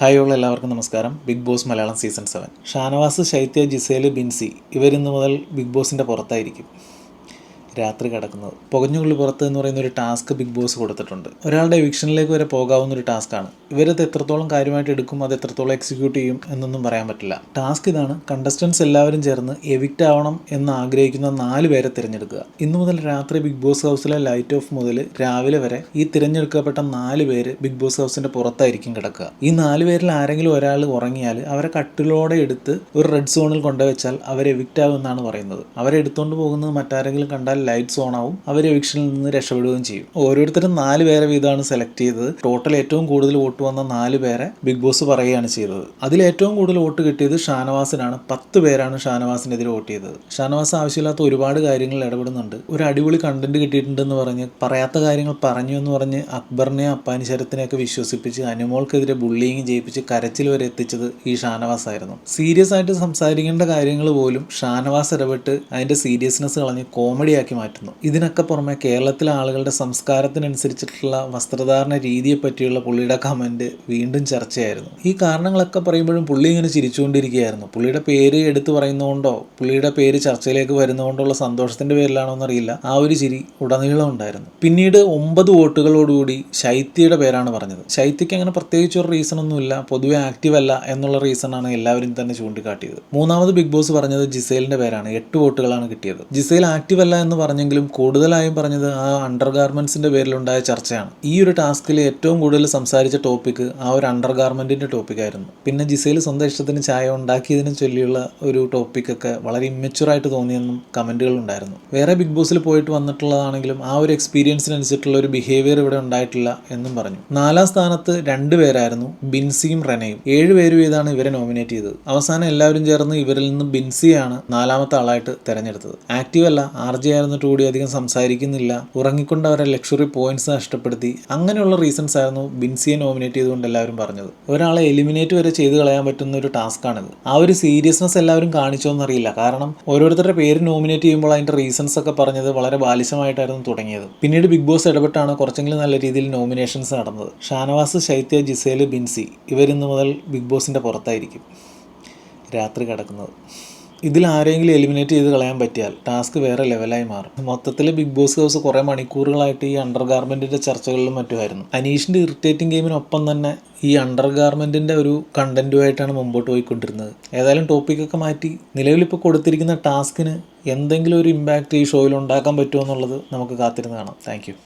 Hi ഉള്ള എല്ലാവർക്കും നമസ്കാരം. Bigg Boss Malayalam season seven. Shanavas Shaitya Gizele Binsy ഇവരിന്ന് മുതൽ ബിഗ് ബോസിന്റെ പുറത്തായിരിക്കും. രാത്രി കിടക്കുന്നത്. പുകഞ്ഞുള്ളി പുറത്ത് എന്ന് പറയുന്ന ഒരു ടാസ്ക് ബിഗ് ബോസ് കൊടുത്തിട്ടുണ്ട്. ഒരാളുടെ എവിക്ഷനിലേക്ക് വരെ പോകാവുന്ന ഒരു ടാസ്ക്കാണ് ഇവരത് എത്രത്തോളം കാര്യമായിട്ട് എടുക്കും അത് എത്രത്തോളം എക്സിക്യൂട്ട് ചെയ്യും എന്നൊന്നും പറയാൻ പറ്റില്ല. ടാസ്ക് ഇതാണ് കണ്ടസ്റ്റൻസ് എല്ലാവരും ചേർന്ന് എവിക്റ്റ് ആവണം എന്ന് ആഗ്രഹിക്കുന്ന നാല് പേരെ തിരഞ്ഞെടുക്കുക. ഇന്നു മുതൽ രാത്രി ബിഗ് ബോസ് ഹൗസിലെ ലൈറ്റ് ഓഫ് മുതൽ രാവിലെ വരെ ഈ തിരഞ്ഞെടുക്കപ്പെട്ട നാല് പേര് ബിഗ് ബോസ് ഹൗസിന്റെ പുറത്തായിരിക്കും കിടക്കുക. ഈ നാല് പേരിൽ ആരെങ്കിലും ഒരാൾ ഉറങ്ങിയാൽ അവരെ കട്ടിലോടെ എടുത്ത് ഒരു റെഡ് സോണിൽ കൊണ്ടുവച്ചാൽ അവരെ എവിക്റ്റ് ആവുമെന്നാണ് പറയുന്നത്. അവരെ എടുത്തുകൊണ്ട് പോകുന്നത് മറ്റാരെങ്കിലും കണ്ടാൽ ലൈറ്റ്സ് ഓൺ ആവും. അവർ എവിക്ഷനിൽ നിന്ന് രക്ഷപ്പെടുകയും ചെയ്യും. ഓരോരുത്തരും നാല് പേരെ വീതമാണ് സെലക്ട് ചെയ്തത്. ടോട്ടൽ ഏറ്റവും കൂടുതൽ വോട്ട് വന്ന നാല് പേരെ ബിഗ് ബോസ് പറയുകയാണ് ചെയ്തത്. അതിൽ ഏറ്റവും കൂടുതൽ വോട്ട് കിട്ടിയത് ഷാനവാസിനാണ്. പത്ത് പേരാണ് ഷാനവാസിനെതിരെ വോട്ട് ചെയ്തത്. ഷാനവാസ് ആവശ്യമില്ലാത്ത ഒരുപാട് കാര്യങ്ങളിൽ ഇടപെടുന്നുണ്ട്. ഒരു അടിപൊളി കണ്ടന്റ് കിട്ടിയിട്ടുണ്ടെന്ന് പറഞ്ഞ് പറയാത്ത കാര്യങ്ങൾ പറഞ്ഞു എന്ന് പറഞ്ഞ് അക്ബറിനെ അപ്പാനി ശരത്തിനെയൊക്കെ വിശ്വസിപ്പിച്ച് അനുമോൾക്കെതിരെ ബുള്ളിങ് ചെയ്യിപ്പിച്ച് കരച്ചിൽ വരെ എത്തിച്ചത് ഈ ഷാനവാസ് ആയിരുന്നു. സീരിയസ് ആയിട്ട് സംസാരിക്കേണ്ട കാര്യങ്ങൾ പോലും ഷാനവാസ് ഇടപെട്ട് അതിന്റെ സീരിയസ്നെസ് കളഞ്ഞ് കോമഡിയാക്കി മാറ്റുന്നു. ഇതിനൊക്കെ പുറമെ കേരളത്തിലെ ആളുകളുടെ സംസ്കാരത്തിനനുസരിച്ചിട്ടുള്ള വസ്ത്രധാരണ രീതിയെ പറ്റിയുള്ള പുള്ളിയുടെ കമന്റ് വീണ്ടും ചർച്ചയായിരുന്നു. ഈ കാരണങ്ങളൊക്കെ പറയുമ്പോഴും പുള്ളി ഇങ്ങനെ ചിരിച്ചുകൊണ്ടിരിക്കുകയായിരുന്നു. പുള്ളിയുടെ പേര് എടുത്തു പറയുന്നതുകൊണ്ടോ പുള്ളിയുടെ പേര് ചർച്ചയിലേക്ക് വരുന്നതുകൊണ്ടുള്ള സന്തോഷത്തിന്റെ പേരിലാണോ എന്നറിയില്ല. ആ ഒരു ചിരി ഉടനീളം ഉണ്ടായിരുന്നു. പിന്നീട് ഒമ്പത് വോട്ടുകളോടുകൂടി ശൈത്യയുടെ പേരാണ് പറഞ്ഞത്. ശൈത്യയ്ക്ക് അങ്ങനെ പ്രത്യേകിച്ച് ഒരു റീസൺ ഒന്നുമില്ല പൊതുവെ ആക്റ്റീവ് അല്ല എന്നുള്ള റീസൺ ആണ് എല്ലാവരും തന്നെ ചൂണ്ടിക്കാട്ടിയത്. മൂന്നാമത് ബിഗ് ബോസ് പറഞ്ഞത് ജിസേലിന്റെ പേരാണ്. എട്ട് വോട്ടുകളാണ് കിട്ടിയത്. ജിസേൽ ആക്റ്റീവ് അല്ല എന്ന് പറഞ്ഞെങ്കിലും കൂടുതലായും പറഞ്ഞത് ആ അണ്ടർ ഗാർമെൻസിന്റെ പേരിലുണ്ടായ ചർച്ചയാണ്. ഈ ഒരു ടാസ്കിൽ ഏറ്റവും കൂടുതൽ സംസാരിച്ച ടോപ്പിക്ക് ആ ഒരു അണ്ടർ ഗാർമെന്റിന്റെ ടോപ്പിക്കായിരുന്നു പിന്നെ ജിസയിൽ സ്വന്തം ഇഷ്ടത്തിന് ചായ ഉണ്ടാക്കിയതിനെ ചൊല്ലിയുള്ള ഒരു ടോപ്പിക്കൊക്കെ വളരെ ഇമ്മച്ചുറായിട്ട് തോന്നിയെന്നും കമന്റുകൾ ഉണ്ടായിരുന്നു. വേറെ ബിഗ് ബോസിൽ പോയിട്ട് വന്നിട്ടുള്ളതാണെങ്കിലും ആ ഒരു എക്സ്പീരിയൻസിനനുസരിച്ചിട്ടുള്ള ഒരു ബിഹേവിയർ ഇവിടെ ഉണ്ടായിട്ടില്ല എന്നും പറഞ്ഞു. നാലാം സ്ഥാനത്ത് രണ്ട് പേരായിരുന്നു ബിൻസിയും റെനയും. ഏഴ് പേര് വീതമാണ് ഇവരെ നോമിനേറ്റ് ചെയ്തത്. അവസാനം എല്ലാവരും ചേർന്ന് ഇവരിൽ നിന്ന് ബിൻസിയാണ് നാലാമത്തെ ആളായിട്ട് തെരഞ്ഞെടുത്തത്. ആക്റ്റീവ് അല്ല ആർ ജെ ആയിരുന്നിട്ട് കൂടി അധികം സംസാരിക്കുന്നില്ല. ഉറങ്ങിക്കൊണ്ട് അവരെ ലക്ഷറി പോയിന്റ്സ് നഷ്ടപ്പെടുത്തി. അങ്ങനെയുള്ള റീസൺസ് ആയിരുന്നു ബിൻസിയെ നോമിനേറ്റ് ചെയ്തുകൊണ്ട് എല്ലാവരും പറഞ്ഞത്. ഒരാളെ എലിമിനേറ്റ് വരെ ചെയ്ത് കളയാൻ പറ്റുന്ന ഒരു ടാസ്ക് ആണിത്. ആ ഒരു സീരിയസ്നെസ് എല്ലാവരും കാണിച്ചോന്നറിയില്ല കാരണം ഓരോരുത്തരുടെ പേര് നോമിനേറ്റ് ചെയ്യുമ്പോൾ അതിന്റെ റീസൺസ് ഒക്കെ പറഞ്ഞത് വളരെ ബാലിശമായിട്ടായിരുന്നു തുടങ്ങിയത്. പിന്നീട് ബിഗ് ബോസ് ഇടപെട്ടാണ് കുറച്ചെങ്കിലും നല്ല രീതിയിൽ നോമിനേഷൻസ് നടന്നത്. ഷാനവാസ് ശൈത്യ ജിസേൽ ബിൻസി ഇവരിന്ന് മുതൽ ബിഗ് ബോസിന്റെ പുറത്തായിരിക്കും. രാത്രി കിടക്കുന്നത്. ഇതിൽ ആരെങ്കിലും എലിമിനേറ്റ് ചെയ്ത് കളയാൻ പറ്റിയാൽ ടാസ്ക് വേറെ ലെവലായി മാറും. മൊത്തത്തിൽ ബിഗ് ബോസ് ഹൗസ് കുറേ മണിക്കൂറുകളായിട്ട് ഈ അണ്ടർ ഗാർമെന്റിന്റെ ചർച്ചകളിലും മറ്റുമായിരുന്നു. അനീഷിന്റെ ഇറിറ്റേറ്റിംഗ് ഗെയിമിനൊപ്പം തന്നെ ഈ അണ്ടർ ഗാർമെന്റിന്റെ ഒരു കണ്ടന്റുമായിട്ടാണ് മുമ്പോട്ട് പോയിക്കൊണ്ടിരുന്നത്. ഏതായാലും ടോപ്പിക്കൊക്കെ മാറ്റി നിലവിലിപ്പോൾ കൊടുത്തിരിക്കുന്ന ടാസ്കിന് എന്തെങ്കിലും ഒരു ഇമ്പാക്റ്റ് ഈ ഷോയിൽ ഉണ്ടാക്കാൻ പറ്റുമോ എന്നുള്ളത് നമുക്ക് കാത്തിരുന്ന് കാണാം. താങ്ക്